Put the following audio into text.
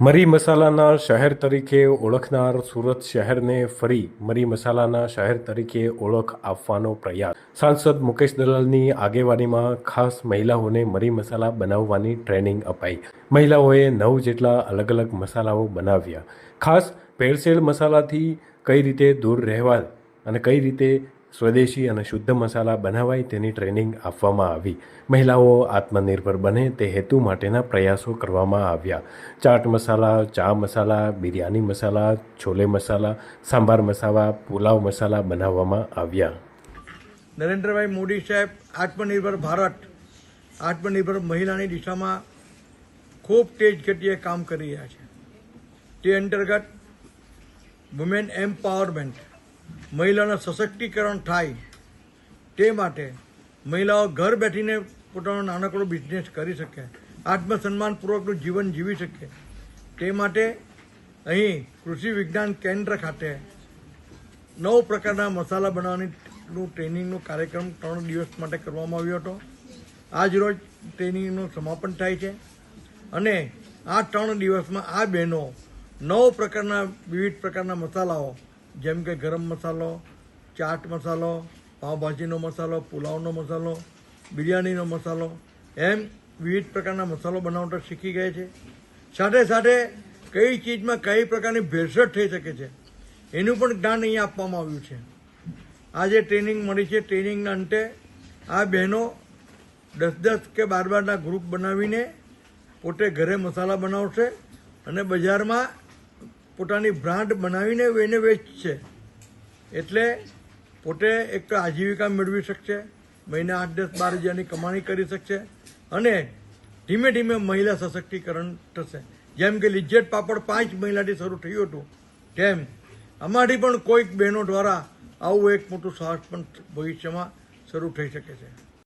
મરી મસાલાના શહેર તરીકે ઓળખનાર સુરત શહેરને ફરી મરી મસાલાના શહેર તરીકે ઓળખ આપવાનો પ્રયાસ. સાંસદ મુકેશ દલાલની આગેવાનીમાં ખાસ મહિલાઓને મરી મસાલા બનાવવાની ટ્રેનિંગ અપાઈ. મહિલાઓએ નવ જેટલા અલગ અલગ મસાલાઓ બનાવ્યા. ખાસ ભેળસેળ મસાલાથી કઈ રીતે દૂર રહેવા અને કઈ રીતે સ્વદેશી અને શુદ્ધ મસાલા બનાવાય તેની ટ્રેનિંગ આપવામાં આવી. મહિલાઓ આત્મનિર્ભર બને તે હેતુ માટેના પ્રયાસો કરવામાં આવ્યા. ચાટ મસાલા, ચા મસાલા, બિરયાની મસાલા, છોલે મસાલા, સાંભાર મસાલા, પુલાવ મસાલા બનાવવામાં આવ્યા. નરેન્દ્રભાઈ મોદી સાહેબ, આત્મનિર્ભર ભારત, આત્મનિર્ભર મહિલાની દિશામાં ખૂબ તેજ ગતિએ કામ કરી રહ્યા છે. તે અંતર્ગત વુમેન એમ્પાવરમેન્ટ મહિલાનું સશક્તિકરણ થાય તે માટે મહિલાઓ ઘર બેઠીને પોતાનો નાનકડો બિઝનેસ કરી શકે, આત્મસન્માનપૂર્વકનું જીવન જીવી શકે. તે માટે અહીં કૃષિ વિજ્ઞાન કેન્દ્ર ખાતે નવ પ્રકારના મસાલા બનાવવાની ટ્રેનિંગનો કાર્યક્રમ ત્રણ દિવસ માટે કરવામાં આવ્યો હતો. આજ રોજ ટ્રેનિંગનું સમાપન થાય છે અને આ ત્રણ દિવસમાં આ બહેનો નવ પ્રકારના વિવિધ પ્રકારના મસાલાઓ જેમ કે ગરમ મસાલો, ચાટ મસાલો, પાવભાજીનો મસાલો, પુલાવનો મસાલો, બિરયાનીનો મસાલો, એમ વિવિધ પ્રકારના મસાલો બનાવતા શીખી ગયા છે. સાથે સાથે કઈ ચીજમાં કઈ પ્રકારની ભેળસેળ થઈ શકે છે, એનું પણ જ્ઞાન અહીંયા આપવામાં આવ્યું છે. આજે ટ્રેનિંગ મળી છે. ટ્રેનિંગના અંતે આ બહેનો દસ દસ કે બાર બારના ગ્રુપ બનાવીને પોતે ઘરે મસાલા બનાવશે અને બજારમાં પોતાની બ્રાન્ડ બનાવીને એને વેચશે. એટલે પોતે એક આજીવિકા મેળવી શકશે, મહિને આઠ, દસ, બાર હજારની કમાણી કરી શકશે અને ધીમે ધીમે મહિલા સશક્તિકરણ થશે. જેમ કે લિજ્જત પાપડ પાંચ મહિલાથી શરૂ થયું હતું, તેમ આમાંથી પણ કોઈક બહેનો દ્વારા આવું એક મોટું સાહસ પણ ભવિષ્યમાં શરૂ થઈ શકે છે.